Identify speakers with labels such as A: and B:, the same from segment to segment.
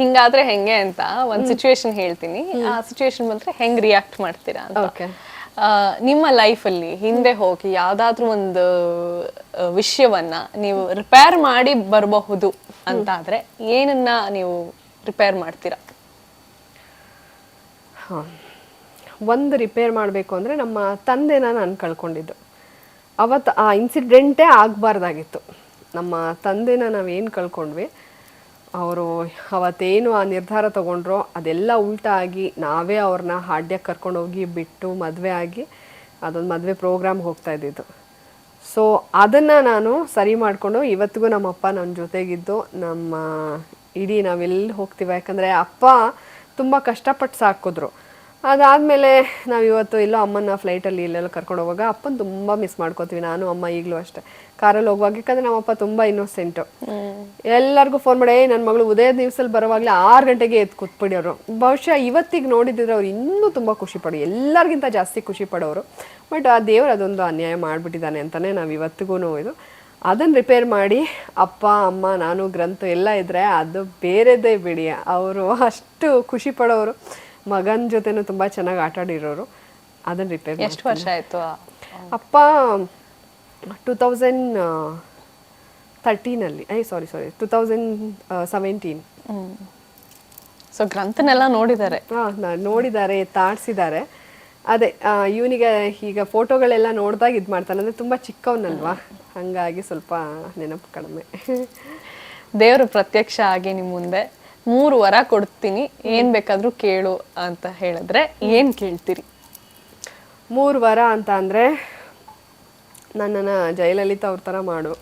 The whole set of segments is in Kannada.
A: ಹಿಂಗಾದ್ರೆ ಹೆಂಗೆ ಅಂತ ಒಂದ್ ಸಿಚುವೇಶನ್ ಹೇಳ್ತೀನಿ. ಆ ಸಿಚುವೇಶನ್ ಬಂದ್ರೆ ಹೆಂಗ್ ರಿಯಾಕ್ಟ್ ಮಾಡ್ತೀರಾ ಅಂತ.
B: ಓಕೆ
A: ಆ, ನಿಮ್ಮ ಲೈಫಲ್ಲಿ ಹಿಂದೆ ಹೋಗಿ ಯಾವ್ದಾದ್ರು ಒಂದು ವಿಷಯವನ್ನ ನೀವು ರಿಪೇರ್ ಮಾಡಿ ಬರಬಹುದು ಅಂತ ಆದ್ರೆ ಏನನ್ನ ನೀವು ರಿಪೇರ್ ಮಾಡ್ತೀರಾ?
B: ಒಂದು ರಿಪೇರ್ ಮಾಡಬೇಕು ಅಂದರೆ ನಮ್ಮ ತಂದೆನ ನಾನು ಕಳ್ಕೊಂಡಿದ್ದು. ಅವತ್ತು ಆ ಇನ್ಸಿಡೆಂಟೇ ಆಗಬಾರ್ದಾಗಿತ್ತು. ನಮ್ಮ ತಂದೆನ ನಾವೇನು ಕಳ್ಕೊಂಡ್ವಿ? ಅವರು ಅವತ್ತೇನು ಆ ನಿರ್ಧಾರ ತಗೊಂಡ್ರೋ ಅದೆಲ್ಲ ಉಲ್ಟಾ ಆಗಿ ನಾವೇ ಅವ್ರನ್ನ ಹಾಡ್ಯಕ್ಕೆ ಕರ್ಕೊಂಡೋಗಿ ಬಿಟ್ಟು ಮದುವೆ ಆಗಿ ಅದೊಂದು ಮದುವೆ ಪ್ರೋಗ್ರಾಮ್ ಹೋಗ್ತಾ ಇದ್ದಿದ್ದು. ಸೊ ಅದನ್ನು ನಾನು ಸರಿ ಮಾಡಿಕೊಂಡು ಇವತ್ತಿಗೂ ನಮ್ಮ ಅಪ್ಪ ನನ್ನ ಜೊತೆಗಿದ್ದು. ನಮ್ಮ, ಇಡೀ ನಾವೆಲ್ಲಿ ಹೋಗ್ತೀವಿ? ಯಾಕಂದರೆ ಅಪ್ಪ ತುಂಬ ಕಷ್ಟಪಟ್ಟು ಸಾಕಿದ್ರು ಅದಾದಮೇಲೆ ನಾವು ಇವತ್ತು ಇಲ್ಲೋ ಅಮ್ಮನ ಫ್ಲೈಟಲ್ಲಿ ಇಲ್ಲೆಲ್ಲ ಕರ್ಕೊಂಡು ಹೋಗುವಾಗ ಅಪ್ಪನ ತುಂಬ ಮಿಸ್ ಮಾಡ್ಕೋತೀವಿ. ನಾನು, ಅಮ್ಮ ಈಗಲೂ ಅಷ್ಟೇ. ಕಾರಲ್ಲಿ ಹೋಗುವಾಗ, ಯಾಕಂದ್ರೆ ನಮ್ಮಪ್ಪ ತುಂಬ ಇನ್ನೋಸೆಂಟು ಎಲ್ಲರಿಗೂ ಫೋನ್ ಮಾಡಿ ನನ್ನ ಮಗಳು ಉದಯ ದಿವಸಲ್ಲಿ ಬರುವಾಗಲೇ ಆರು ಗಂಟೆಗೆ ಎದ್ದು ಅವರು ಬಹುಶಃ ಇವತ್ತಿಗೆ ನೋಡಿದ್ರೆ ಅವ್ರು ಇನ್ನೂ ತುಂಬ ಖುಷಿ ಪಡೋ, ಎಲ್ಲರಿಗಿಂತ ಜಾಸ್ತಿ ಖುಷಿ ಪಡೋರು. ಬಟ್ ಆ ದೇವ್ರು ಅದೊಂದು ಅನ್ಯಾಯ ಮಾಡಿಬಿಟ್ಟಿದ್ದಾನೆ ಅಂತಲೇ ನಾವು ಇವತ್ತಿಗೂ ಇದು ಅದನ್ನು ರಿಪೇರ್ ಮಾಡಿ, ಅಪ್ಪ, ಅಮ್ಮ, ನಾನು, ಗ್ರಂಥ ಎಲ್ಲ ಇದ್ದರೆ ಅದು ಬೇರೆದೇ ಬಿಡಿ. ಅವರು ಅಷ್ಟು ಖುಷಿ ಪಡೋರು. ಮಗನ ಜೊತೆನೂ ತುಂಬ ಚೆನ್ನಾಗಿ ಆಟ ಆಡಿರೋರು ಅದನ್ನು ರಿಪೇರ್
A: ಎಷ್ಟು ವರ್ಷ ಆಯ್ತು?
B: ಅಪ್ಪ two thousand ತರ್ಟೀನಲ್ಲಿ I sorry sorry two thousand seventeen
A: so ಗ್ರಂಥನೆಲ್ಲ ನೋಡಿದ್ದಾರೆ.
B: ಹಾಂ ನೋಡಿದ್ದಾರೆ ತಾಡ್ಸಿದ್ದಾರೆ. ಅದೇ ಇವನಿಗೆ ಈಗ ಫೋಟೋಗಳೆಲ್ಲ ನೋಡಿದಾಗ ಇದು ಮಾಡ್ತಾನೆ. ಅಂದರೆ ತುಂಬ ಚಿಕ್ಕವನಲ್ವಾ? ಹಾಗಾಗಿ ಸ್ವಲ್ಪ ನೆನಪು ಕಡಿಮೆ.
A: ದೇವರು ಪ್ರತ್ಯಕ್ಷ ಆಗಿ ನಿಮ್ಮ ಮುಂದೆ. ಮೂರು ವರ ಕೊಡ್ತೀನಿ. ಏನ್ ಬೇಕಾದ್ರೂ ಕೇಳು ಅಂತ ಹೇಳಿದ್ರೆ ಏನ್ ಕೇಳ್ತೀರಿ?
B: ಮೂರು ವರ ಅಂತ ಅಂದರೆ ನನ್ನನ್ನು ಜಯಲಲಿತಾ ಅವ್ರ ಥರ ಮಾಡು.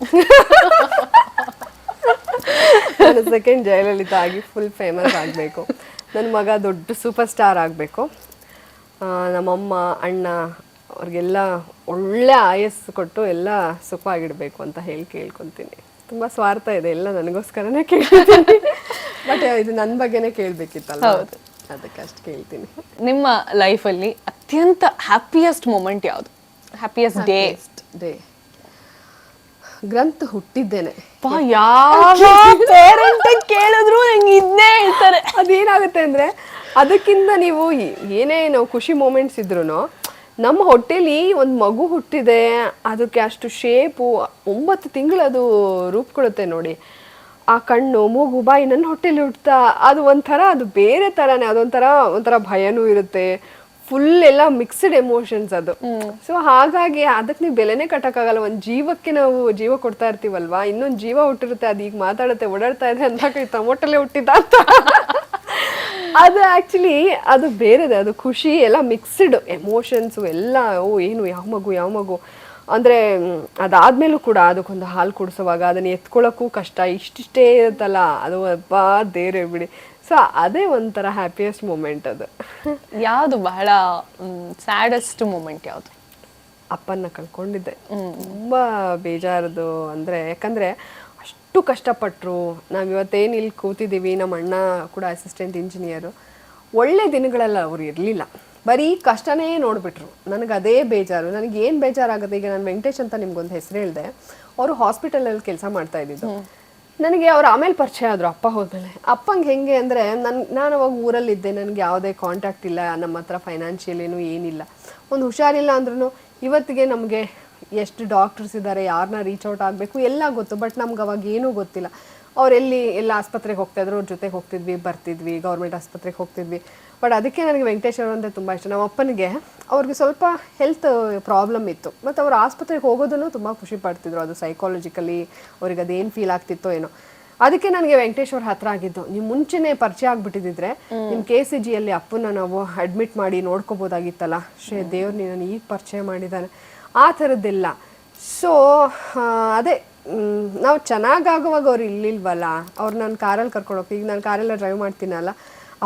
B: ಸೆಕೆಂಡ್ ಜಯಲಲಿತಾ ಆಗಿ ಫುಲ್ ಫೇಮಸ್ ಆಗಬೇಕು. ನನ್ನ ಮಗ ದೊಡ್ಡ ಸೂಪರ್ ಸ್ಟಾರ್ ಆಗಬೇಕು. ನಮ್ಮಮ್ಮ, ಅಣ್ಣ, ಅವ್ರಿಗೆಲ್ಲ ಒಳ್ಳೆ ಆಯಸ್ಸು ಕೊಟ್ಟು ಎಲ್ಲ ಸುಖವಾಗಿಡಬೇಕು ಅಂತ ಹೇಳಿ ಕೇಳ್ಕೊತೀನಿ. ತುಂಬ ಸ್ವಾರ್ಥ ಇದೆ, ಎಲ್ಲ ನನಗೋಸ್ಕರನೇ ಕೇಳ್ತೀನಿ ಬಟ್ ಇದು ನನ್ನ ಬಗ್ಗೆನೇ ಕೇಳಬೇಕಿತ್ತಲ್ಲ ಅದಕ್ಕೆ ಅಷ್ಟು ಕೇಳ್ತೀನಿ.
A: ನಿಮ್ಮ ಲೈಫಲ್ಲಿ ಅತ್ಯಂತ ಹ್ಯಾಪಿಯೆಸ್ಟ್ ಮೂಮೆಂಟ್ ಯಾವುದು? ಹ್ಯಾಪಿಯೆಸ್ಟ್ ಡೇ
B: ಡೇ ಗ್ರಂಥ ಹುಟ್ಟಿದ್ದೇನೆ.
A: ಯಾವ ಪೇರೆಂಟ್ ಕೇಳಿದ್ರು ನಂಗೆ ಇದನ್ನೇ ಹೇಳ್ತಾರೆ.
B: ಅದೇನಾಗುತ್ತೆ ಅಂದ್ರೆ ಅದಕ್ಕಿಂತ ನೀವು ಏನೇ ನಾವು ಖುಷಿ ಮೂಮೆಂಟ್ಸ್ ಇದ್ರು ನಮ್ಮ ಹೊಟ್ಟೆಲಿ ಒಂದು ಮಗು ಹುಟ್ಟಿದೆ ಅದಕ್ಕೆ ಅಷ್ಟು ಶೇಪು ಒಂಬತ್ತು ತಿಂಗಳು ಅದು ರೂಪುಕೊಳ್ಳುತ್ತೆ ನೋಡಿ. ಆ ಕಣ್ಣು ಮೂಗು ಬಾಯಿ ನನ್ನ ಹೊಟ್ಟೆಲಿ ಹುಟ್ಟುತ್ತಾ ಅದು ಒಂಥರ ಅದು ಬೇರೆ ಥರನೇ ಅದೊಂಥರ ಒಂಥರ ಭಯನೂ ಇರುತ್ತೆ. ಫುಲ್ ಎಲ್ಲ ಮಿಕ್ಸ್ಡ್ ಎಮೋಷನ್ಸ್ ಅದು. ಸೊ ಹಾಗಾಗಿ ಅದಕ್ಕೆ ನೀವು ಬೆಲೆನೇ ಕಟ್ಟಕ್ಕಾಗಲ್ಲ. ಒಂದು ಜೀವಕ್ಕೆ ನಾವು ಜೀವ ಕೊಡ್ತಾ ಇರ್ತೀವಲ್ವಾ? ಇನ್ನೊಂದು ಜೀವ ಹುಟ್ಟಿರುತ್ತೆ ಅದು ಈಗ ಮಾತಾಡುತ್ತೆ ಓಡಾಡ್ತಾ ಇದೆ ಅಂದಾಗ ಟೊಮೊಟೊಲೆ ಹುಟ್ಟಿದ ಅಂತ. ಅದು ಆಕ್ಚುಲಿ ಅದು ಬೇರೆದೆ ಅದು ಖುಷಿ ಎಲ್ಲ ಮಿಕ್ಸ್ಡ್ ಎಮೋಷನ್ಸು ಎಲ್ಲ ಓ ಏನು ಯಾವ ಮಗು ಯಾವ ಮಗು. ಅಂದರೆ ಅದಾದ್ಮೇಲೂ ಕೂಡ ಅದಕ್ಕೊಂದು ಹಾಲು ಕುಡಿಸುವಾಗ ಅದನ್ನ ಎತ್ಕೊಳ್ಳೋಕ್ಕೂ ಕಷ್ಟ. ಇಷ್ಟಿಷ್ಟೇ ಇರುತ್ತಲ್ಲ ಅದು ಅಬ್ಬಾ ದೇರೆ ಬಿಡಿ. ಸೊ ಅದೇ ಒಂಥರ ಹ್ಯಾಪಿಯೆಸ್ಟ್ ಮೂಮೆಂಟ್ ಅದು.
A: ಯಾವುದು ಬಹಳ ಸ್ಯಾಡೆಸ್ಟ್ ಮೂಮೆಂಟ್ ಯಾವುದು?
B: ಅಪ್ಪನ್ನ ಕಳ್ಕೊಂಡಿದ್ದೆ. ತುಂಬಾ ಬೇಜಾರದು ಅಂದ್ರೆ ಯಾಕಂದ್ರೆ ಅಷ್ಟು ಕಷ್ಟಪಟ್ಟರು ನಾವು ಇವತ್ತೇನು ಇಲ್ಲಿ ಕೂತಿದ್ದೀವಿ ನಮ್ಮ ಅಣ್ಣ ಕೂಡ ಅಸಿಸ್ಟೆಂಟ್ ಇಂಜಿನಿಯರು ಒಳ್ಳೆ ದಿನಗಳೆಲ್ಲ ಅವ್ರು ಇರಲಿಲ್ಲ. ಬರೀ ಕಷ್ಟನೇ ನೋಡ್ಬಿಟ್ರು. ನನಗೆ ಅದೇ ಬೇಜಾರು. ನನಗೆ ಏನು ಬೇಜಾರಾಗುತ್ತೆ? ಈಗ ನಾನು ವೆಂಕಟೇಶ್ ಅಂತ ನಿಮ್ಗೊಂದು ಹೆಸರು ಹೇಳಿದೆ. ಅವರು ಹಾಸ್ಪಿಟಲಲ್ಲಿ ಕೆಲಸ ಮಾಡ್ತಾ ಇದ್ದಿದ್ದು. ನನಗೆ ಅವ್ರು ಆಮೇಲೆ ಪರಿಚಯ ಆದರು ಅಪ್ಪ ಹೋದ್ಮೇಲೆ. ಅಪ್ಪಂಗೆ ಹೆಂಗೆ ಅಂದರೆ ನನ್ನ ನಾನು ಅವಾಗ ಊರಲ್ಲಿದ್ದೆ. ನನಗೆ ಯಾವುದೇ ಕಾಂಟ್ಯಾಕ್ಟ್ ಇಲ್ಲ. ನಮ್ಮ ಹತ್ರ ಫೈನಾನ್ಷಿಯಲ್ ಏನು ಏನಿಲ್ಲ. ಒಂದು ಹುಷಾರಿಲ್ಲ ಅಂದ್ರೂ ಇವತ್ತಿಗೆ ನಮಗೆ ಎಷ್ಟು ಡಾಕ್ಟರ್ಸ್ ಇದ್ದಾರೆ ಯಾರನ್ನ ರೀಚ್ ಔಟ್ ಆಗಬೇಕು? ಎಲ್ಲ ಗೊತ್ತು. ಬಟ್ ನಮ್ಗೆ ಅವಾಗ ಏನೂ ಗೊತ್ತಿಲ್ಲ. ಅವರೆಲ್ಲಿ ಎಲ್ಲ ಆಸ್ಪತ್ರೆಗೆ ಹೋಗ್ತಾ ಇದ್ರು ಅವ್ರ ಜೊತೆಗೆ ಹೋಗ್ತಿದ್ವಿ ಬರ್ತಿದ್ವಿ ಗೌರ್ಮೆಂಟ್ ಆಸ್ಪತ್ರೆಗೆ ಹೋಗ್ತಿದ್ವಿ. ಬಟ್ ಅದಕ್ಕೆ ನನಗೆ ವೆಂಕಟೇಶ್ವರ ಅಂದರೆ ತುಂಬ ಇಷ್ಟ. ನಮ್ಮ ಅಪ್ಪನಿಗೆ ಅವ್ರಿಗೆ ಸ್ವಲ್ಪ ಹೆಲ್ತ್ ಪ್ರಾಬ್ಲಮ್ ಇತ್ತು. ಮತ್ತು ಅವರು ಆಸ್ಪತ್ರೆಗೆ ಹೋಗೋದನ್ನು ತುಂಬ ಖುಷಿ ಪಡ್ತಿದ್ರು. ಅದು ಸೈಕಾಲಜಿಕಲಿ ಅವ್ರಿಗೆ ಅದೇನು ಫೀಲ್ ಆಗ್ತಿತ್ತೋ ಏನೋ. ಅದಕ್ಕೆ ನನಗೆ ವೆಂಕಟೇಶ್ವರ ಹತ್ರ ಆಗಿದ್ದು. ನೀವು ಮುಂಚೆನೇ ಪರಿಚಯ ಆಗ್ಬಿಟ್ಟಿದ್ರೆ ನಿಮ್ಮ ಕೆ ಸಿ ಜಿಯಲ್ಲಿ ಅಪ್ಪನ ನಾವು ಅಡ್ಮಿಟ್ ಮಾಡಿ ನೋಡ್ಕೋಬೋದಾಗಿತ್ತಲ್ಲ? ಶ್ರೇ ದೇವ್ರು ನೀನು ಈಗ ಪರಿಚಯ ಮಾಡಿದ್ದಾನೆ. ಆ ಥರದ್ದೆಲ್ಲ. ಸೊ ಅದೇ ನಾವು ಚೆನ್ನಾಗಾಗುವಾಗ ಅವ್ರು ಇಲ್ಲಿಲ್ವಲ್ಲ, ಅವ್ರು ನಾನು ಕಾರಲ್ಲಿ ಕರ್ಕೊಂಡು ಈಗ ನಾನು ಕಾರೆಲ್ಲ ಡ್ರೈವ್ ಮಾಡ್ತೀನಲ್ಲ,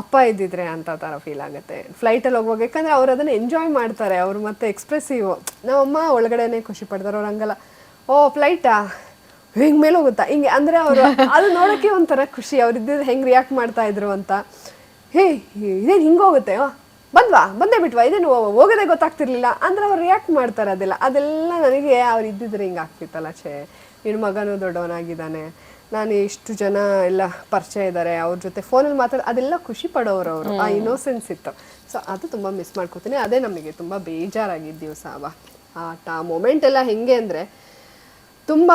B: ಅಪ್ಪ ಇದ್ದಿದ್ರೆ ಅಂತ ಥರ ಫೀಲ್ ಆಗುತ್ತೆ. ಫ್ಲೈಟಲ್ಲಿ ಹೋಗುವಾಗ, ಯಾಕಂದರೆ ಅವ್ರು ಅದನ್ನು ಎಂಜಾಯ್ ಮಾಡ್ತಾರೆ, ಅವರು ಮತ್ತೆ ಎಕ್ಸ್ಪ್ರೆಸಿವ್ ನಮ್ಮಮ್ಮ ಒಳಗಡೆನೆ ಖುಷಿ ಪಡ್ತಾರೆ, ಅವ್ರು ಹಂಗಲ್ಲ. ಓ ಫ್ಲೈಟಾ ಹಿಂಗೆ ಮೇಲೆ ಹೋಗುತ್ತಾ ಹಿಂಗೆ, ಅಂದರೆ ಅವರು ಅದು ನೋಡೋಕ್ಕೆ ಒಂಥರ ಖುಷಿ, ಅವ್ರು ಇದ್ದಿದ್ದು ಹೆಂಗೆ ರಿಯಾಕ್ಟ್ ಮಾಡ್ತಾ ಇದ್ರು ಅಂತ. ಹೇ, ಇದೇನು ಹಿಂಗೆ ಹೋಗುತ್ತೆ? ಬಂದ್ವಾ? ಬಂದೇ ಬಿಟ್ವಾ? ಇದೇನು ಹೋಗೋದೇ ಗೊತ್ತಾಗ್ತಿರ್ಲಿಲ್ಲ. ಅಂದ್ರೆ ಅವ್ರು ರಿಯಾಕ್ಟ್ ಮಾಡ್ತಾರೆ ಅದೆಲ್ಲ. ಅದೆಲ್ಲ ನನಗೆ ಅವ್ರು ಇದ್ದಿದ್ರೆ ಹಿಂಗೆ ಆಗ್ತಿತ್ತಲ್ಲ ಛೇ. ಮಗನೂ ದೊಡ್ಡವನಾಗಿದ್ದಾನೆ. ನಾನು ಇಷ್ಟು ಜನ ಎಲ್ಲ ಪರಿಚಯ ಇದ್ದಾರೆ ಅವ್ರ ಜೊತೆ ಫೋನಲ್ಲಿ ಮಾತಾಡ ಅದೆಲ್ಲ ಖುಷಿ ಪಡೋರು ಅವರು. ಆ ಇನ್ನೋಸೆನ್ಸ್ ಇತ್ತು. ಸೊ ಅದು ತುಂಬ ಮಿಸ್ ಮಾಡ್ಕೋತೀನಿ. ಅದೇ ನಮಗೆ ತುಂಬ ಬೇಜಾರಾಗಿದ್ದ ದಿವಸ ಅವ ಆಟ ಮೊಮೆಂಟ್ ಎಲ್ಲ ಹೆಂಗೆ ಅಂದರೆ ತುಂಬ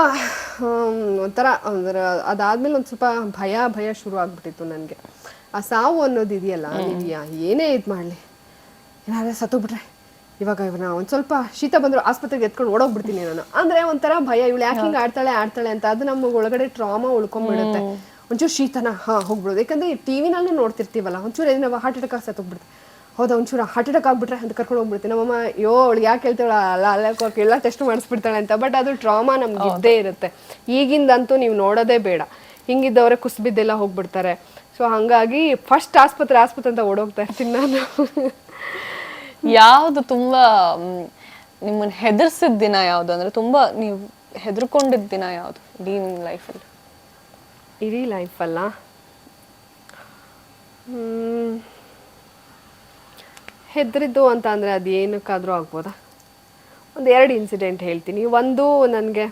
B: ಒಂಥರ ಅಂದ್ರೆ ಅದಾದ್ಮೇಲೆ ಒಂದು ಸ್ವಲ್ಪ ಭಯ ಭಯ ಶುರು ಆಗ್ಬಿಟ್ಟಿತ್ತು ನನಗೆ. ಆ ಸಾವು ಅನ್ನೋದು ಇದೆಯಲ್ಲ ಏನೇ ಇದು ಮಾಡಲಿ. ಏನಾದ್ರೆ ಸತ್ತೋಗ್ಬಿಟ್ರೆ. ಇವಾಗ ಇವನ ಒಂದು ಸ್ವಲ್ಪ ಶೀತ ಬಂದ್ರು ಆಸ್ಪತ್ರೆಗೆ ಎತ್ಕೊಂಡು ಓಡೋಗ್ಬಿಡ್ತೀನಿ ನಾನು. ಅಂದ್ರೆ ಒಂಥರ ಭಯ ಇವಳು ಯಾಕೆ ಹಿಂಗೆ ಆಡ್ತಾಳೆ ಆಡ್ತಾಳೆ ಅಂತ ಅದು ನಮ್ಮ ಒಳಗಡೆ ಟ್ರಾಮಾ ಉಳ್ಕೊಂಡ್ಬಿಡುತ್ತೆ ಒಂಚೂರು ಶೀತನ ಹಾ ಹೋಗ್ಬಿಡೋದು. ಯಾಕಂದ್ರೆ ಟಿವಿನಲ್ಲೂ ನೋಡ್ತಿರ್ತೀವಲ್ಲ ಒಂಚೂರು ಏನೋ ಹಾರ್ಟ್ ಅಟ್ಯಾಕ್ ಸತ್ತೋಗ್ಬಿಡುತ್ತೆ ಹೌದಾ ಒಂಚೂರು ಹಾರ್ಟ್ ಅಟ್ಯಾಕ್ ಆಗ್ಬಿಟ್ರೆ ಅಂತ ಕರ್ಕೊಂಡು ಹೋಗ್ಬಿಡ್ತೀನಿ ನಮ್ಮಮ್ಮ ಅಯ್ಯೋ ಅವಳು ಯಾಕೆ ಹೇಳ್ತಾಳ ಅಲ್ಲ ಅಲ್ಲ ಕೋಕೆ ಎಲ್ಲ ಟೆಸ್ಟ್ ಮಾಡಿಸ್ಬಿಡ್ತಾಳೆ ಅಂತ. ಬಟ್ ಅದು ಟ್ರಾಮಾ ನಮ್ಗೆ ಇದ್ದೇ ಇರುತ್ತೆ. ಈಗಿಂದಂತೂ ನೀವು ನೋಡೋದೇ ಬೇಡ. ಹಿಂಗಿದ್ದವರೇ ಕುಸ್ಬಿದ್ದೆಲ್ಲ ಹೋಗ್ಬಿಡ್ತಾರೆ. ಸೊ ಹಾಗಾಗಿ ಫಸ್ಟ್ ಆಸ್ಪತ್ರೆ ಆಸ್ಪತ್ರೆ ಅಂತ ಓಡೋಗ್ತಾ ಇರ್ತೀನಿ ನಾನು.
A: ಯಾವ್ದು ತುಂಬಾ ನಿಮ್ಮನ್ನ ಹೆದರ್ಸಿದ ದಿನ ಯಾವ್ದು? ಅಂದ್ರೆ ತುಂಬಾ ನೀವು ಹೆದರ್ಕೊಂಡಿದ್ದ ದಿನ ಯಾವ್ದು ಇಡೀ ನಿಮ್ ಲೈಫಲ್ಲಿ
B: ಇಡೀ ಲೈಫಲ್ಲ ಹೆದರಿದ್ದು ಅಂತ ಅಂದ್ರೆ ಅದು ಏನಕ್ಕಾದರೂ ಆಗ್ಬೋದಾ? ಒಂದು ಎರಡು ಇನ್ಸಿಡೆಂಟ್ ಹೇಳ್ತೀನಿ. ಒಂದು ನನಗೆ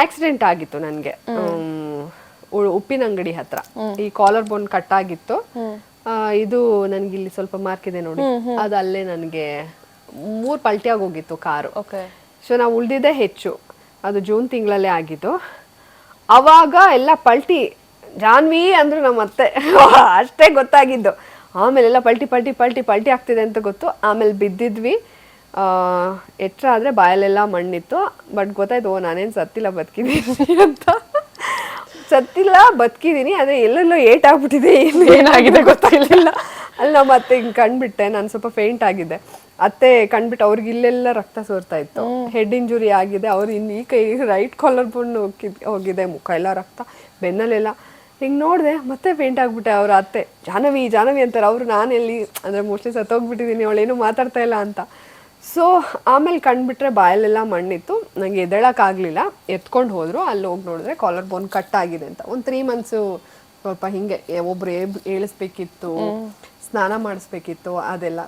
B: ಆಕ್ಸಿಡೆಂಟ್ ಆಗಿತ್ತು ನನಗೆ. ಉಪ್ಪಿನ ಅಂಗಡಿ ಹತ್ರ. ಈ ಕಾಲರ್ ಬೋನ್ ಕಟ್ ಆಗಿತ್ತು. ಇದು ನನ್ಗೆ ಇಲ್ಲಿ ಸ್ವಲ್ಪ ಮಾರ್ಕ್ ಇದೆ ನೋಡಿ. ಅದು ಅಲ್ಲೇ ನನಗೆ ಮೂರ್ ಪಲ್ಟಿಯಾಗಿ ಹೋಗಿತ್ತು ಕಾರು.
A: ಓಕೆ.
B: ಸೊ ನಾವು ಉಳ್ದಿದ್ದೇ ಹೆಚ್ಚು. ಅದು ಜೂನ್ ತಿಂಗಳಲ್ಲೇ ಆಗಿದ್ದು. ಅವಾಗ ಎಲ್ಲ ಪಲ್ಟಿ ಜಾನ್ವಿ ಅಂದ್ರು ನಮ್ಮ ಅತ್ತೆ. ಅಷ್ಟೇ ಗೊತ್ತಾಗಿದ್ದು. ಆಮೇಲೆ ಎಲ್ಲ ಪಲ್ಟಿ ಪಲ್ಟಿ ಪಲ್ಟಿ ಪಲ್ಟಿ ಆಗ್ತಿದೆ ಅಂತ ಗೊತ್ತು. ಆಮೇಲೆ ಬಿದ್ದಿದ್ವಿ. ಆ, ಎಟ್ರ ಆದರೆ ಬಾಯಲ್ಲೆಲ್ಲ ಮಣ್ಣಿತ್ತು. ಬಟ್ ಗೊತ್ತಾಯ್ತು ಓ ನಾನೇನು ಸತ್ತಿಲ್ಲ ಬದುಕಿದ್ದೀನಿ ಅಂತ. ಸತ್ತಿಲ್ಲ ಬದುಕಿದ್ದೀನಿ ಆದರೆ ಎಲ್ಲೆಲ್ಲೋ ಏಟ್ ಆಗ್ಬಿಟ್ಟಿದೆ ಏನು ಏನಾಗಿದೆ ಗೊತ್ತಾಗಲಿಲ್ಲ ಅಲ್ಲಿ ನಮ್ಮ ಅತ್ತೆ ಹಿಂಗೆ ಕಂಡ್ಬಿಟ್ಟೆ ನಾನು ಸ್ವಲ್ಪ ಫೇಂಟ್ ಆಗಿದ್ದೆ. ಅತ್ತೆ ಕಂಡ್ಬಿಟ್ಟು ಅವ್ರಿಗೆ ಇಲ್ಲೆಲ್ಲ ರಕ್ತ ಸೋರ್ತಾ ಇತ್ತು. ಹೆಡ್ ಇಂಜುರಿ ಆಗಿದೆ ಅವ್ರು ಇನ್ನು ಈ ಕೈ ರೈಟ್ ಕಾಲರ್ ಬೋನ್ ಹೋಗಿದೆ ಮುಖ ಎಲ್ಲ ರಕ್ತ ಬೆನ್ನಲ್ಲೆಲ್ಲ. ಹಿಂಗೆ ನೋಡಿದೆ ಮತ್ತೆ ಫೇಂಟ್ ಆಗಿಬಿಟ್ಟೆ ಅವ್ರ ಅತ್ತೆ. ಜಾನವಿ ಜಾನವಿ ಅಂತಾರೆ ಅವರು ನಾನೆಲ್ಲಿ ಅಂದರೆ ಮೋಸ್ಟ್ಲಿ ಸತ್ತೋಗ್ಬಿಟ್ಟಿದ್ದೀನಿ ಅವಳೇನು ಮಾತಾಡ್ತಾ ಇಲ್ಲ ಅಂತ. ಸೊ ಆಮೇಲೆ ಕಂಡುಬಿಟ್ರೆ ಬಾಯಲ್ಲೆಲ್ಲ ಮಣ್ಣಿತ್ತು. ನನಗೆ ಎದ್ದೇಳಕ್ಕಾಗಲಿಲ್ಲ ಎತ್ಕೊಂಡು ಹೋದರು. ಅಲ್ಲಿ ಹೋಗಿ ನೋಡಿದ್ರೆ ಕಾಲರ್ ಬೋನ್ ಕಟ್ ಆಗಿದೆ ಅಂತ. ಒಂದು ತ್ರೀ ಮಂತ್ಸು ಸ್ವಲ್ಪ ಹಿಂಗೆ ಒಬ್ಬರು ಒಬ್ರು ಏಳಿಸ್ಬೇಕಿತ್ತು ಸ್ನಾನ ಮಾಡಿಸ್ಬೇಕಿತ್ತು ಅದೆಲ್ಲ.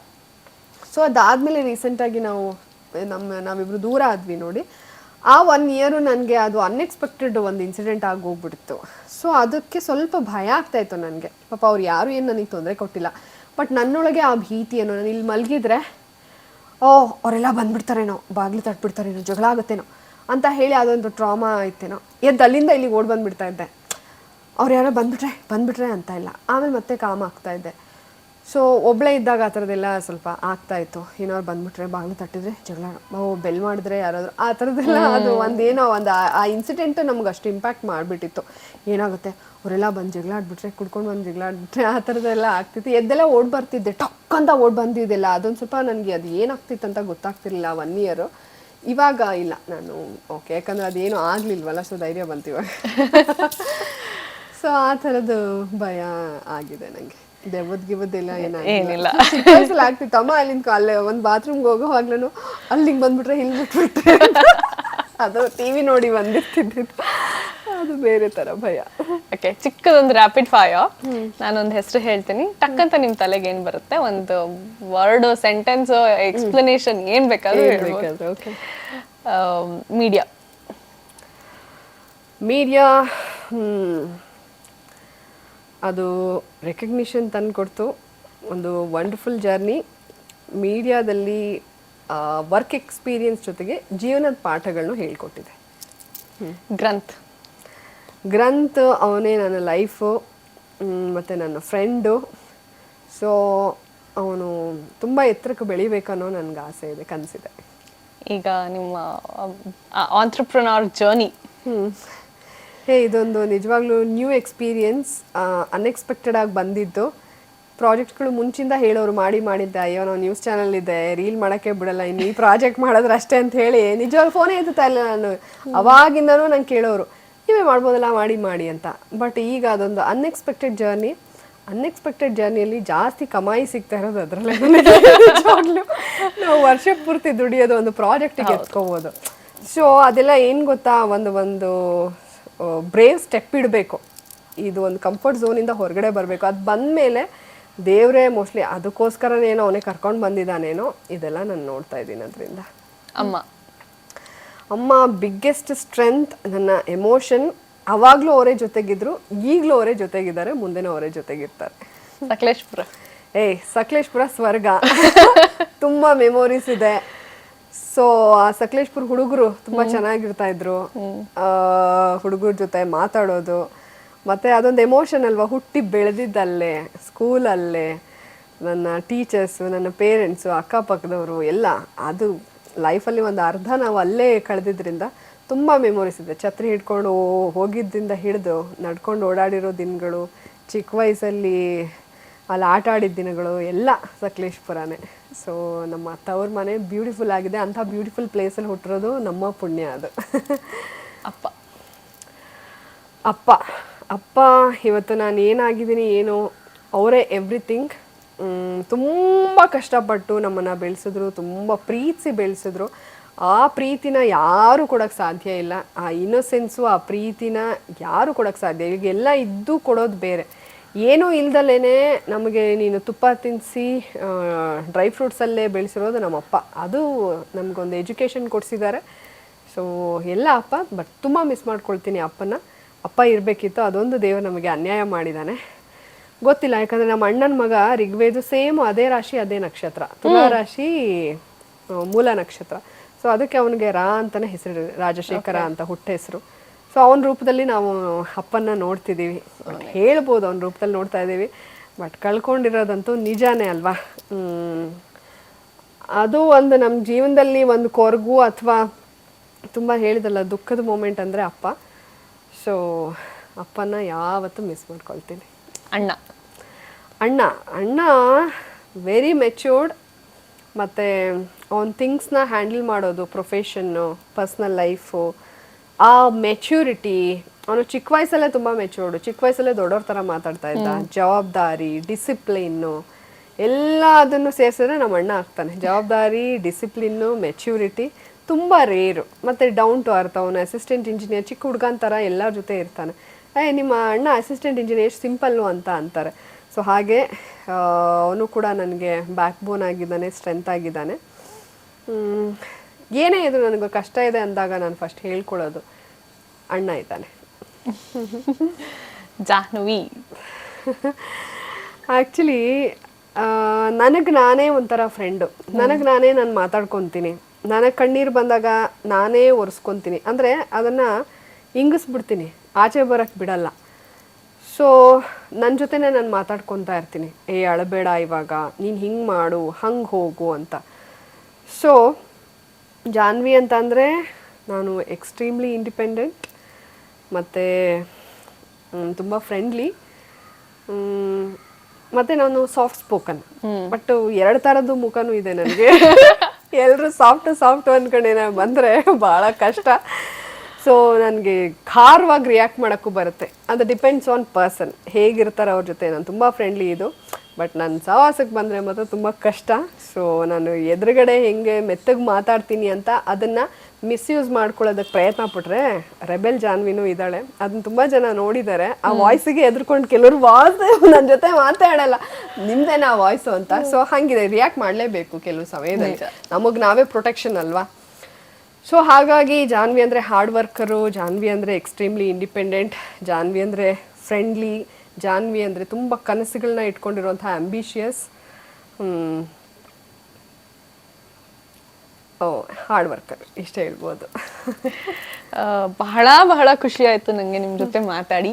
B: ಸೊ ಅದಾದಮೇಲೆ ರೀಸೆಂಟಾಗಿ ನಾವು ನಮ್ಮ ನಾವಿಬ್ರು ದೂರ ಆದ್ವಿ ನೋಡಿ. ಆ ಒನ್ ಇಯರು ನನಗೆ ಅದು ಅನ್ಎಕ್ಸ್ಪೆಕ್ಟೆಡ್ ಒಂದು ಇನ್ಸಿಡೆಂಟ್ ಆಗಿ ಹೋಗ್ಬಿಡ್ತು. ಸೊ ಅದಕ್ಕೆ ಸ್ವಲ್ಪ ಭಯ ಆಗ್ತಾ ಇತ್ತು ನನಗೆ. ಪಾಪ ಅವ್ರು ಯಾರು ಏನು ನನಗೆ ತೊಂದರೆ ಕೊಟ್ಟಿಲ್ಲ. ಬಟ್ ನನ್ನೊಳಗೆ ಆ ಭೀತಿಯನ್ನು ನಾನು ಇಲ್ಲಿ ಮಲಗಿದ್ರೆ ಓ, ಅವರೆಲ್ಲ ಬಂದ್ಬಿಡ್ತಾರೇನೋ, ಬಾಗಿಲು ತಟ್ಬಿಡ್ತಾರೇನೋ, ಜಗಳ ಆಗುತ್ತೇನೋ ಅಂತ ಹೇಳಿ ಅದೊಂದು ಟ್ರಾಮಾ ಆಯ್ತೇನೋ ಎದ್ದು ಅಲ್ಲಿಂದ ಇಲ್ಲಿಗೆ ಓಡ್ ಬಂದ್ಬಿಡ್ತಾ ಇದ್ದೆ. ಅವ್ರು ಯಾರೋ ಬಂದ್ಬಿಟ್ರೆ ಬಂದ್ಬಿಟ್ರೆ ಅಂತ ಇಲ್ಲ. ಆಮೇಲೆ ಮತ್ತೆ ಕಾಮ ಆಗ್ತಾ ಇದ್ದೆ. ಸೊ ಒಬ್ಬಳೇ ಇದ್ದಾಗ ಆ ಥರದ್ದೆಲ್ಲ ಸ್ವಲ್ಪ ಆಗ್ತಾ ಇತ್ತು. ಏನೋರು ಬಂದ್ಬಿಟ್ರೆ ಬಾಗಿಲು ತಟ್ಟಿದ್ರೆ ಜಗಳ ಓ ಬೆಲ್ ಮಾಡಿದ್ರೆ ಯಾರಾದರೂ ಆ ಥರದ್ದೆಲ್ಲ ಅದು ಒಂದು ಏನೋ ಒಂದು ಆ- ಇನ್ಸಿಡೆಂಟು ನಮ್ಗೆ ಅಷ್ಟು ಇಂಪ್ಯಾಕ್ಟ್ ಮಾಡಿಬಿಟ್ಟಿತ್ತು. ಏನಾಗುತ್ತೆ? ಅವರೆಲ್ಲ ಬಂದು ಜಗಳ ಆಡ್ಬಿಟ್ರೆ ಕುಡ್ಕೊಂಡು ಬಂದು ಜಗಳ ಆಡ್ಬಿಟ್ರೆ ಆ ಥರದ್ದೆಲ್ಲ ಆಗ್ತಿತ್ತು. ಎದ್ದೆಲ್ಲ ಓಡ್ ಬರ್ತಿದ್ದೆ ಟಕ್ ಅಂತ ಓಡ್ ಬಂದಿದ್ದೆಲ್ಲ. ಅದೊಂದು ಸ್ವಲ್ಪ ನನಗೆ ಅದು ಏನಾಗ್ತಿತ್ತು ಅಂತ ಗೊತ್ತಾಗ್ತಿರ್ಲಿಲ್ಲ ಒನ್ ಇಯರು ಇವಾಗ ಇಲ್ಲ. ನಾನು ಓಕೆ ಯಾಕಂದ್ರೆ ಅದೇನು ಆಗ್ಲಿಲ್ವಲ್ಲ ಸೊ ಧೈರ್ಯ ಬಂತು ಇವಾಗ. ಸೊ ಆ ಥರದ್ದು ಭಯ ಆಗಿದೆ ನಂಗೆ. ದೆವ್ವದ್ ಗಿವದ್ದೆಲ್ಲ
A: ಏನಿಲ್ಲ.
B: ಚಿಕ್ಕ ವಯಸ್ಸಲ್ಲಿ ಆಗ್ತಿತ್ತು. ಅಮ್ಮ ಅಲ್ಲಿಂದ ಅಲ್ಲೇ ಒಂದು ಬಾತ್ರೂಮ್ಗೆ ಹೋಗೋವಾಗ್ಲೂ ಅಲ್ಲಿಗೆ ಬಂದ್ಬಿಟ್ರೆ ಇಲ್ಲಿ ಬಿಟ್ಬಿಟ್ರೆ ಅದು ಟಿವಿ ನೋಡಿ ಬಂದಿರ್ತಿದ್ದಿದ್ದು. ಅದು ಬೇರೆ ತರ ಭಯ.
A: ಓಕೆ ಚಿಕ್ಕದೊಂದು ರ್ಯಾಪಿಡ್ ಫೈರ್ ನಾನೊಂದು ಹೆಸರು ಹೇಳ್ತೀನಿ. ಟಕ್ಕಂತ ನಿಮ್ ತಲೆಗೆ ಏನ್ ಬರುತ್ತೆ? ಒಂದು ವರ್ಡ್ ಸೆಂಟೆನ್ಸ್ ಎಕ್ಸ್ಪ್ಲನೇಷನ್ ಏನ್ ಬೇಕಾದ್ರೂ ಹೇಳ್ಬೇಕಾದ್ರೆ
B: ಬೇಕಾದ್ರೆ ಓಕೆ
A: ಮೀಡಿಯಾ
B: ಮೀಡಿಯಾ ಅದು ರೆಕಗ್ನಿಷನ್ ತಂದುಕೊಡ್ತು ಒಂದು ವಂಡರ್ಫುಲ್ ಜರ್ನಿ ಮೀಡಿಯಾದಲ್ಲಿ ವರ್ಕ್ ಎಕ್ಸ್ಪೀರಿಯನ್ಸ್ ಜೊತೆಗೆ ಜೀವನದ ಪಾಠಗಳನ್ನು ಹೇಳ್ಕೊಟ್ಟಿದೆ.
A: ಗ್ರಂಥ್.
B: ಗ್ರಂಥ್ ಅವನೇ ನನ್ನ ಲೈಫು ಮತ್ತು ನನ್ನ ಫ್ರೆಂಡು ಸೊ ಅವನು ತುಂಬ ಎತ್ತರಕ್ಕೆ ಬೆಳಿಬೇಕನ್ನೋ ನನಗೆ ಆಸೆ ಇದೆ ಕನಸಿದೆ.
A: ಈಗ ನಿಮ್ಮ ಆಂಟ್ರಪ್ರನರ್ ಜರ್ನಿ
B: ಹ್ಮ್. ಹೇ ಇದೊಂದು ನಿಜವಾಗ್ಲೂ ನ್ಯೂ ಎಕ್ಸ್ಪೀರಿಯನ್ಸ್ ಅನ್ಎಕ್ಸ್ಪೆಕ್ಟೆಡ್ ಆಗಿ ಬಂದಿದ್ದು. ಪ್ರಾಜೆಕ್ಟ್ಗಳು ಮುಂಚಿಂದ ಹೇಳೋರು ಮಾಡಿ ಮಾಡಿದ್ದೆ ಅಯ್ಯೋ ನಾವು ನ್ಯೂಸ್ ಚಾನಲ್ ಇದೆ ರೀಲ್ ಮಾಡೋಕ್ಕೆ ಬಿಡಲ್ಲ ಇನ್ನು ಈ ಪ್ರಾಜೆಕ್ಟ್ ಮಾಡಿದ್ರೆ ಅಷ್ಟೇ ಅಂತ ಹೇಳಿ ನಿಜವಾಗ್ಲೂ ಫೋನೇ ಎತ್ತುತ್ತಾ ಇಲ್ಲ ನಾನು. ಅವಾಗಿಂದನೂ ನಂಗೆ ಕೇಳೋರು ನೀವೇ ಮಾಡ್ಬೋದಲ್ಲ ಮಾಡಿ ಮಾಡಿ ಅಂತ. ಬಟ್ ಈಗ ಅದೊಂದು ಅನ್ಎಕ್ಸ್ಪೆಕ್ಟೆಡ್ ಜರ್ನಿ ಅನ್ಎಕ್ಸ್ಪೆಕ್ಟೆಡ್ ಜರ್ನಿಯಲ್ಲಿ ಜಾಸ್ತಿ ಕಮಾಯಿ ಸಿಗ್ತಾ ಇರೋದು ಅದರಲ್ಲೇ ನಿಜವಾಗ್ಲೂ. ನಾವು ವರ್ಷ ಪೂರ್ತಿ ದುಡಿಯೋದು ಒಂದು ಪ್ರಾಜೆಕ್ಟಿಗೆ ಎತ್ಕೋಬೋದು. ಸೊ ಅದೆಲ್ಲ ಏನು ಗೊತ್ತಾ? ಒಂದು ಒಂದು ಬ್ರೇವ್ ಸ್ಟೆಪ್ ಇಡಬೇಕು. ಇದು ಒಂದು ಕಂಫರ್ಟ್ ಝೋನಿಂದ ಹೊರಗಡೆ ಬರಬೇಕು. ಅದು ಬಂದಮೇಲೆ ದೇವರೇ ಮೋಸ್ಟ್ಲಿ ಅದಕ್ಕೋಸ್ಕರನೇನೋ ಅವನೇ ಕರ್ಕೊಂಡು ಬಂದಿದ್ದಾನೇನೋ ಇದೆಲ್ಲ ನಾನು ನೋಡ್ತಾ ಇದ್ದೀನಿ ಅದರಿಂದ.
A: ಅಮ್ಮ.
B: ಅಮ್ಮ ಬಿಗ್ಗೆಸ್ಟ್ ಸ್ಟ್ರೆಂತ್ ನನ್ನ ಎಮೋಷನ್ ಅವಾಗಲೂ ಅವರೇ ಜೊತೆಗಿದ್ರು ಈಗಲೂ ಅವರೇ ಜೊತೆಗಿದ್ದಾರೆ ಮುಂದೆನೂ ಅವರೇ ಜೊತೆಗಿರ್ತಾರೆ.
A: ಸಕಲೇಶ್ಪುರ.
B: ಏಯ್ ಸಕಲೇಶ್ಪುರ ಸ್ವರ್ಗ. ತುಂಬಾ ಮೆಮೊರೀಸ್ ಇದೆ. ಸೊ ಆ ಸಕಲೇಶ್ಪುರ್ ಹುಡುಗರು ತುಂಬಾ ಚೆನ್ನಾಗಿರ್ತಾ ಇದ್ರು. ಹುಡುಗರ ಜೊತೆ ಮಾತಾಡೋದು. ಮತ್ತೆ ಅದೊಂದು ಎಮೋಷನ್ ಅಲ್ವಾ? ಹುಟ್ಟಿ ಬೆಳೆದಿದ್ದಲ್ಲೇ ಸ್ಕೂಲಲ್ಲೇ ನನ್ನ ಟೀಚರ್ಸು ನನ್ನ ಪೇರೆಂಟ್ಸು ಅಕ್ಕಪಕ್ಕದವರು ಎಲ್ಲ. ಅದು ಲೈಫಲ್ಲಿ ಒಂದು ಅರ್ಧ ನಾವು ಅಲ್ಲೇ ಕಳೆದಿದ್ರಿಂದ ತುಂಬ ಮೆಮೊರೀಸ್ ಇದೆ. ಛತ್ರಿ ಹಿಡ್ಕೊಂಡು ಹೋಗಿದ್ದಿಂದ ಹಿಡಿದು ನಡ್ಕೊಂಡು ಓಡಾಡಿರೋ ದಿನಗಳು ಚಿಕ್ಕ ವಯಸ್ಸಲ್ಲಿ ಅಲ್ಲಿ ಆಟ ಆಡಿದ ದಿನಗಳು ಎಲ್ಲ ಸಕಲೇಶ್ಪುರನೇ ಸೊ ನಮ್ಮ ತವ್ರ ಮನೆ ಬ್ಯೂಟಿಫುಲ್ ಆಗಿದೆ. ಅಂಥ ಬ್ಯೂಟಿಫುಲ್ ಪ್ಲೇಸಲ್ಲಿ ಹುಟ್ಟಿರೋದು ನಮ್ಮ ಪುಣ್ಯ ಅದು.
A: ಅಪ್ಪ.
B: ಅಪ್ಪ. ಅಪ್ಪ ಇವತ್ತು ನಾನು ಏನಾಗಿದ್ದೀನಿ ಏನು ಅವರೇ ಎವ್ರಿಥಿಂಗ್ ತುಂಬ ಕಷ್ಟಪಟ್ಟು ನಮ್ಮನ್ನು ಬೆಳೆಸಿದ್ರು ತುಂಬ ಪ್ರೀತಿಸಿ ಬೆಳೆಸಿದ್ರು. ಆ ಪ್ರೀತಿನ ಯಾರು ಕೊಡೋಕ್ಕೆ ಸಾಧ್ಯ ಇಲ್ಲ. ಆ ಇನ್ನೊಸೆನ್ಸು ಆ ಪ್ರೀತಿನ ಯಾರು ಕೊಡೋಕ್ಕೆ ಸಾಧ್ಯ ಈಗ ಎಲ್ಲ ಇದ್ದು ಕೊಡೋದು ಬೇರೆ. ಏನೂ ಇಲ್ದಲೇ ನಮಗೆ ನೀನು ತುಪ್ಪ ತಿನ್ನಿಸಿ ಡ್ರೈ ಫ್ರೂಟ್ಸಲ್ಲೇ ಬೆಳೆಸಿರೋದು ನಮ್ಮಪ್ಪ. ಅದು ನಮಗೊಂದು ಎಜುಕೇಷನ್ ಕೊಡಿಸಿದ್ದಾರೆ. ಸೊ ಎಲ್ಲ ಅಪ್ಪ ಬಟ್ ತುಂಬ ಮಿಸ್ ಮಾಡ್ಕೊಳ್ತೀನಿ ಅಪ್ಪನ. ಅಪ್ಪ ಇರಬೇಕಿತ್ತು ಅದೊಂದು ದೇವರು ನಮಗೆ ಅನ್ಯಾಯ ಮಾಡಿದ್ದಾನೆ ಗೊತ್ತಿಲ್ಲ ಯಾಕಂದರೆ ನಮ್ಮ ಅಣ್ಣನ ಮಗ ಋಗ್ವೇದು ಸೇಮ್ ಅದೇ ರಾಶಿ ಅದೇ ನಕ್ಷತ್ರ. ತುಲಾ ರಾಶಿ ಮೂಲ ನಕ್ಷತ್ರ. ಸೊ ಅದಕ್ಕೆ ಅವನಿಗೆ ರಾ ಅಂತಲೇ ಹೆಸರು ರಾಜಶೇಖರ ಅಂತ ಹುಟ್ಟ ಹೆಸರು ಸೊ ಅವನ ರೂಪದಲ್ಲಿ ನಾವು ಅಪ್ಪನ್ನ ನೋಡ್ತಿದ್ದೀವಿ. ಹೇಳ್ಬೋದು ಅವನ ರೂಪದಲ್ಲಿ ನೋಡ್ತಾ ಇದ್ದೀವಿ. ಬಟ್ ಕಳ್ಕೊಂಡಿರೋದಂತೂ ನಿಜಾನೇ ಅಲ್ವಾ? ಅದು ಒಂದು ನಮ್ಮ ಜೀವನದಲ್ಲಿ ಒಂದು ಕೊರಗು ಅಥವಾ ತುಂಬ ಹೇಳಿದಲ್ಲ ದುಃಖದ ಮೂಮೆಂಟ್ ಅಂದರೆ ಅಪ್ಪ. ಸೊ ಅಪ್ಪನ ಯಾವತ್ತೂ ಮಿಸ್ ಮಾಡ್ಕೊಳ್ತೀನಿ.
A: ಅಣ್ಣ.
B: ಅಣ್ಣ. ಅಣ್ಣ ವೆರಿ ಮೆಚ್ಯೂರ್ಡ್ ಮತ್ತು ಅವನ ಥಿಂಗ್ಸ್ನ ಹ್ಯಾಂಡಲ್ ಮಾಡೋದು ಪ್ರೊಫೆಷನ್ನು ಪರ್ಸ್ನಲ್ ಲೈಫು ಆ ಮೆಚ್ಯೂರಿಟಿ ಅವನು ಚಿಕ್ಕ ವಯಸ್ಸಲ್ಲೇ ತುಂಬ ಮೆಚ್ಯೂರ್ಡು ಚಿಕ್ಕ ವಯಸ್ಸಲ್ಲೇ ದೊಡ್ಡವ್ರ ಥರ ಮಾತಾಡ್ತಾ ಇದ್ದ. ಜವಾಬ್ದಾರಿ ಡಿಸಿಪ್ಲಿನ್ನು ಎಲ್ಲ ಅದನ್ನು ಸೇರಿಸಿದ್ರೆ ನಮ್ಮ ಅಣ್ಣ ಆಗ್ತಾನೆ. ಜವಾಬ್ದಾರಿ ಡಿಸಿಪ್ಲಿನ್ನು ಮೆಚ್ಯೂರಿಟಿ ತುಂಬ ರೇರು ಮತ್ತು ಡೌನ್ ಟು ಅರ್ಥ ಅವನು ಅಸಿಸ್ಟೆಂಟ್ ಇಂಜಿನಿಯರ್ ಚಿಕ್ಕ ಹುಡುಗನ ಥರ ಎಲ್ಲರ ಜೊತೆ ಇರ್ತಾನೆ. ಏ ನಿಮ್ಮ ಅಣ್ಣ ಅಸಿಸ್ಟೆಂಟ್ ಇಂಜಿನಿಯರ್ ಎಷ್ಟು ಸಿಂಪಲ್ಲು ಅಂತ ಅಂತಾರೆ. ಸೊ ಹಾಗೆ ಅವನು ಕೂಡ ನನಗೆ ಬ್ಯಾಕ್ ಬೋನ್ ಆಗಿದ್ದಾನೆ ಸ್ಟ್ರೆಂತ್ ಆಗಿದ್ದಾನೆ. ಏನೇ ಇದು ನನಗೆ ಕಷ್ಟ ಇದೆ ಅಂದಾಗ ನಾನು ಫಸ್ಟ್ ಹೇಳ್ಕೊಳ್ಳೋದು. ಅಣ್ಣ ಇದ್ದಾನೆ.
A: ಜಾಹ್ನವಿ.
B: ಆ್ಯಕ್ಚುಲಿ ನನಗೆ ನಾನೇ ಒಂಥರ ಫ್ರೆಂಡು ನನಗೆ ನಾನೇ ನಾನು ಮಾತಾಡ್ಕೊತೀನಿ. ನನಗೆ ಕಣ್ಣೀರು ಬಂದಾಗ ನಾನೇ ಒರೆಸ್ಕೊತೀನಿ. ಅಂದರೆ ಅದನ್ನು ಹಿಂಗಿಸ್ಬಿಡ್ತೀನಿ ಆಚೆ ಬರೋಕ್ಕೆ ಬಿಡಲ್ಲ. ಸೊ ನನ್ನ ಜೊತೆನೇ ನಾನು ಮಾತಾಡ್ಕೊತಾ ಇರ್ತೀನಿ. ಏ ಅಳಬೇಡ ಇವಾಗ. ನೀನು ಹಿಂಗೆ ಮಾಡು ಹಂಗೆ ಹೋಗು ಅಂತ. ಸೊ ಜಾನ್ವಿ ಅಂತಂದರೆ ನಾನು ಎಕ್ಸ್ಟ್ರೀಮ್ಲಿ ಇಂಡಿಪೆಂಡೆಂಟ್ ಮತ್ತು ತುಂಬ ಫ್ರೆಂಡ್ಲಿ ಮತ್ತು ನಾನು ಸಾಫ್ಟ್ ಸ್ಪೋಕನ್ ಬಟ್ ಎರಡು ಥರದ್ದು ಮುಖನೂ ಇದೆ ನನಗೆ. ಎಲ್ಲರೂ ಸಾಫ್ಟ್ ಸಾಫ್ಟ್ ಅಂದ್ಕೊಂಡೇನ ಬಂದರೆ ಭಾಳ ಕಷ್ಟ. ಸೊ ನನಗೆ ಖಾರವಾಗಿ ರಿಯಾಕ್ಟ್ ಮಾಡೋಕ್ಕೂ ಬರುತ್ತೆ. ಅದು ಡಿಪೆಂಡ್ಸ್ ಆನ್ ಪರ್ಸನ್ ಹೇಗಿರ್ತಾರೆ ಅವ್ರ ಜೊತೆ. ನಾನು ತುಂಬ ಫ್ರೆಂಡ್ಲಿ ಇದು. ಬಟ್ ನನ್ನ ಸಹವಾಸಕ್ಕೆ ಬಂದರೆ ಮಾತ್ರ ತುಂಬ ಕಷ್ಟ. ಸೊ ನಾನು ಎದುರುಗಡೆ ಹೆಂಗೆ ಮೆತ್ತಗೆ ಮಾತಾಡ್ತೀನಿ ಅಂತ ಅದನ್ನು ಮಿಸ್ಯೂಸ್ ಮಾಡ್ಕೊಳ್ಳೋದಕ್ಕೆ ಪ್ರಯತ್ನ ಪಟ್ಟರೆ ರೆಬೆಲ್ ಜಾನ್ವಿನೂ ಇದ್ದಾಳೆ. ಅದನ್ನ ತುಂಬ ಜನ ನೋಡಿದ್ದಾರೆ ಆ ವಾಯ್ಸಿಗೆ ಎದ್ರುಕೊಂಡು ಕೆಲವರು ವಾಯ್ಸ್ ನನ್ನ ಜೊತೆ ಮಾತಾಡಲ್ಲ. ನಿಮ್ದೇನಾ ನಾ ವಾಯ್ಸು ಅಂತ. ಸೊ ಹಂಗಿದೆ. ರಿಯಾಕ್ಟ್ ಮಾಡಲೇಬೇಕು ಕೆಲವು ಸಮಯದಲ್ಲಿ. ನಮಗೆ ನಾವೇ ಪ್ರೊಟೆಕ್ಷನ್ ಅಲ್ವಾ? ಸೊ ಹಾಗಾಗಿ ಜಾನ್ವಿ ಅಂದರೆ ಹಾರ್ಡ್ ವರ್ಕರು ಜಾನ್ವಿ ಅಂದರೆ ಎಕ್ಸ್ಟ್ರೀಮ್ಲಿ ಇಂಡಿಪೆಂಡೆಂಟ್ ಜಾನ್ವಿ ಅಂದರೆ ಫ್ರೆಂಡ್ಲಿ ಜಾನ್ವಿ ಅಂದರೆ ತುಂಬ ಕನಸುಗಳನ್ನ ಇಟ್ಕೊಂಡಿರುವಂಥ ಆಂಬಿಷಿಯಸ್ ಓ ಹಾರ್ಡ್ ವರ್ಕರ್ ಇಷ್ಟ ಹೇಳ್ಬೋದು.
A: ಬಹಳ ಬಹಳ ಖುಷಿ ಆಯಿತು ನನಗೆ ನಿಮ್ಮ ಜೊತೆ ಮಾತಾಡಿ.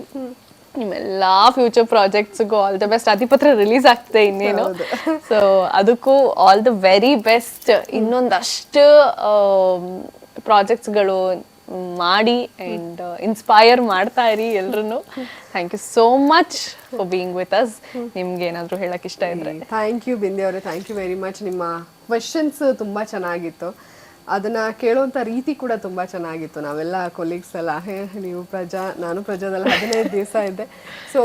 A: ನಿಮ್ಮೆಲ್ಲ future ಪ್ರಾಜೆಕ್ಟ್ಸ್ಗೂ all the best Adhipatra release ಆಗ್ತದೆ ಇನ್ನೇನು. ಸೊ ಅದಕ್ಕೂ ಆಲ್ ದ ವೆರಿ ಬೆಸ್ಟ್ ಇನ್ನೊಂದಷ್ಟು ಪ್ರಾಜೆಕ್ಟ್ಸ್ಗಳು ಮಾಡಿ ಅಂಡ್ ಇನ್ಸ್ಪೈರ್ ಮಾಡ್ತಾ ಇರಿ ಎಲ್ರು thank you so much for being with us ನಿಮ್ಗೆ ಏನಾದರೂ ಹೇಳಕ್ ಇಷ್ಟ ಇದ್ರೆ.
B: ಥ್ಯಾಂಕ್ ಯು ಬಿಂದಿ ಅವರೇ. ಥ್ಯಾಂಕ್ ಯು ವೆರಿ ಮಚ್ ನಿಮ್ಮ ಕ್ವೆಶನ್ಸ್ ತುಂಬ ಚೆನ್ನಾಗಿತ್ತು. ಅದನ್ನ ಕೇಳುವಂಥ ರೀತಿ ಕೂಡ ತುಂಬ ಚೆನ್ನಾಗಿತ್ತು. ನಾವೆಲ್ಲ ಕೊಲೀಗ್ಸ್ ಎಲ್ಲ ನೀವು ಪ್ರಜಾ, ನಾನು ಪ್ರಜಾದಲ್ಲಿ, ಹದಿನೈದು ದಿವಸ ಇದ್ದೆ. ಸೊ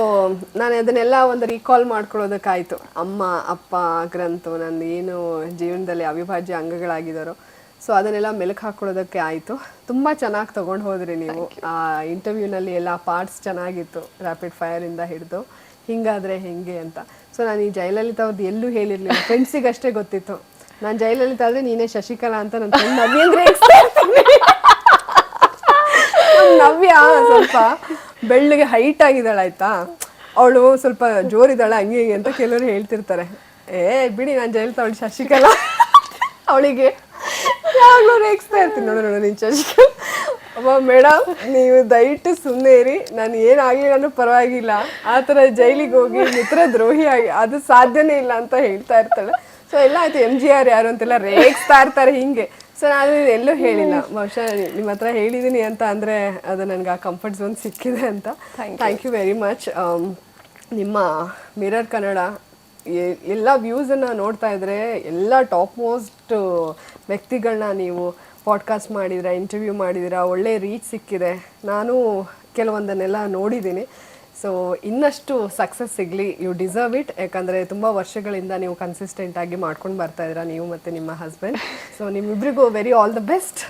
B: ನಾನು ಅದನ್ನೆಲ್ಲ ಒಂದು ರೀಕಾಲ್ ಮಾಡ್ಕೊಳ್ಳೋದಕ್ಕಾಯ್ತು. ಅಮ್ಮ, ಅಪ್ಪ, ಗ್ರಂಥು ನನ್ನ ಏನು ಜೀವನದಲ್ಲಿ ಅವಿಭಾಜ್ಯ ಅಂಗಗಳಾಗಿದ್ದಾರೋ ಸೊ ಅದನ್ನೆಲ್ಲ ಮೆಲುಕು ಹಾಕೊಳ್ಳೋದಕ್ಕೆ ಆಯಿತು. ತುಂಬ ಚೆನ್ನಾಗಿ ತೊಗೊಂಡು ಹೋದ್ರಿ ನೀವು. ಆ ಇಂಟರ್ವ್ಯೂನಲ್ಲಿ ಎಲ್ಲ ಪಾರ್ಟ್ಸ್ ಚೆನ್ನಾಗಿತ್ತು ರ್ಯಾಪಿಡ್ ಫೈರಿಂದ ಹಿಡಿದು. ಹಿಂಗಾದ್ರೆ ಹೆಂಗೆ ಅಂತ. ಸೊ ನಾನು ಈ ಜಯಲಲಿತಾ ಅವ್ರದ್ದು ಎಲ್ಲೂ ಹೇಳಿರಲಿಲ್ಲ. ಫ್ರೆಂಡ್ಸಿಗೆ ಅಷ್ಟೇ ಗೊತ್ತಿತ್ತು. ನಾನು ಜಯಲಲಿತಾ ಆದರೆ ನೀನೇ ಶಶಿಕಲಾ ಅಂತ ನನ್ನ ಫ್ರೆಂಡ್ ನವ್ಯಂದ್ರೆ ನವ್ಯ ಸ್ವಲ್ಪ ಬೆಳ್ಳಗೆ ಹೈಟ್ ಆಗಿದ್ದಾಳೆ ಆಯ್ತಾ? ಅವಳು ಸ್ವಲ್ಪ ಜೋರಿದ್ದಾಳೆ ಹಂಗೆ ಹಿಂಗೆ ಅಂತ ಕೆಲವರು ಹೇಳ್ತಿರ್ತಾರೆ. ಏ ಬಿಡಿ ನಾನು ಜಯಲಲಿತ ಅವಳು ಶಶಿಕಲಾ ಅವಳಿಗೆ ಯಾವಾಗಲೂ ರೇಗಿಸ್ತಾ ಇರ್ತೀನಿ. ನೋಡೋಣ ನೋಡು ನೀನು ಶಶಿಕಲಾ ಅಮ್ಮ ಮೇಡಮ್ ನೀವು ದಯವಿಟ್ಟು ಸುಮ್ಮನೆ ಇರಿ. ನಾನು ಏನಾಗಲಿಲ್ಲ ಅಂದ್ರೆ ಪರವಾಗಿಲ್ಲ. ಆ ಥರ ಜೈಲಿಗೆ ಹೋಗಿ ಮಿತ್ರ ದ್ರೋಹಿ ಆಗಿ ಅದು ಸಾಧ್ಯನೇ ಇಲ್ಲ ಅಂತ ಹೇಳ್ತಾ ಇರ್ತಾಳೆ. ಸೊ ಎಲ್ಲ ಆಯ್ತು. ಎಂ ಜಿ ಆರ್ ಯಾರು ಅಂತೆಲ್ಲ ರೇಗಿಸ್ತಾ ಇರ್ತಾರೆ ಹಿಂಗೆ. ಸೊ ನಾನು ಎಲ್ಲೂ ಹೇಳಿಲ್ಲ. ಬಹುಶಃ ನಿಮ್ಮ ಹತ್ರ ಹೇಳಿದ್ದೀನಿ ಅಂತ ಅಂದರೆ ಅದು ನನಗೆ ಆ ಕಂಫರ್ಟ್ ಝೋನ್ ಸಿಕ್ಕಿದೆ ಅಂತ. ಥ್ಯಾಂಕ್ ಯು ವೆರಿ ಮಚ್ ನಿಮ್ಮ ಮಿರರ್ ಕನ್ನಡ ಎಲ್ಲ ವ್ಯೂಸನ್ನು ನೋಡ್ತಾ ಇದ್ರೆ ಎಲ್ಲ ಟಾಪ್ ಮೋಸ್ಟ್ ವ್ಯಕ್ತಿಗಳನ್ನ ನೀವು ಪಾಡ್ಕಾಸ್ಟ್ ಮಾಡಿದಿರ ಇಂಟರ್ವ್ಯೂ ಮಾಡಿದಿರ ಒಳ್ಳೆ ರೀಚ್ ಸಿಕ್ಕಿದೆ. ನಾನು ಕೆಲವೊಂದನ್ನೆಲ್ಲ ನೋಡಿದ್ದೀನಿ. ಸೊ ಇನ್ನಷ್ಟು ಸಕ್ಸಸ್ ಸಿಗಲಿ ಯು ಡಿಸರ್ವ್ ಇಟ್ ಯಾಕಂದರೆ ತುಂಬ ವರ್ಷಗಳಿಂದ ನೀವು ಕನ್ಸಿಸ್ಟೆಂಟ್ ಆಗಿ ಮಾಡ್ಕೊಂಡು ಬರ್ತಾ ಇದ್ದೀರಾ ನೀವು ಮತ್ತು ನಿಮ್ಮ ಹಸ್ಬೆಂಡ್ ಸೊ ನಿಮ್ಮಿಬ್ಬರಿಗೂ ವೆರಿ ಆಲ್ ದ ಬೆಸ್ಟ್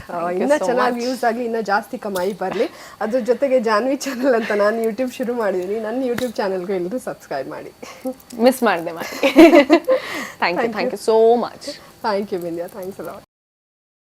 B: ಇನ್ನೂ ಚೆನ್ನಾಗಿ ಯೂಸ್ ಆಗಲಿ ಇನ್ನೂ ಜಾಸ್ತಿ ಕಮಾಯಿ ಬರಲಿ. ಅದ್ರ ಜೊತೆಗೆ ಜಾನ್ವಿ ಚಾನಲ್ ಅಂತ ನಾನು ಯೂಟ್ಯೂಬ್ ಶುರು ಮಾಡಿದ್ದೀನಿ. ನನ್ನ ಯೂಟ್ಯೂಬ್ ಚಾನಲ್ಗೂ ಎಲ್ಲರೂ ಸಬ್ಸ್ಕ್ರೈಬ್ ಮಾಡಿ.
A: ಮಿಸ್ ಮಾಡಿದೆ ಮಾಡಿ. Thank you thank you so much
B: thank you Bindya thanks a lot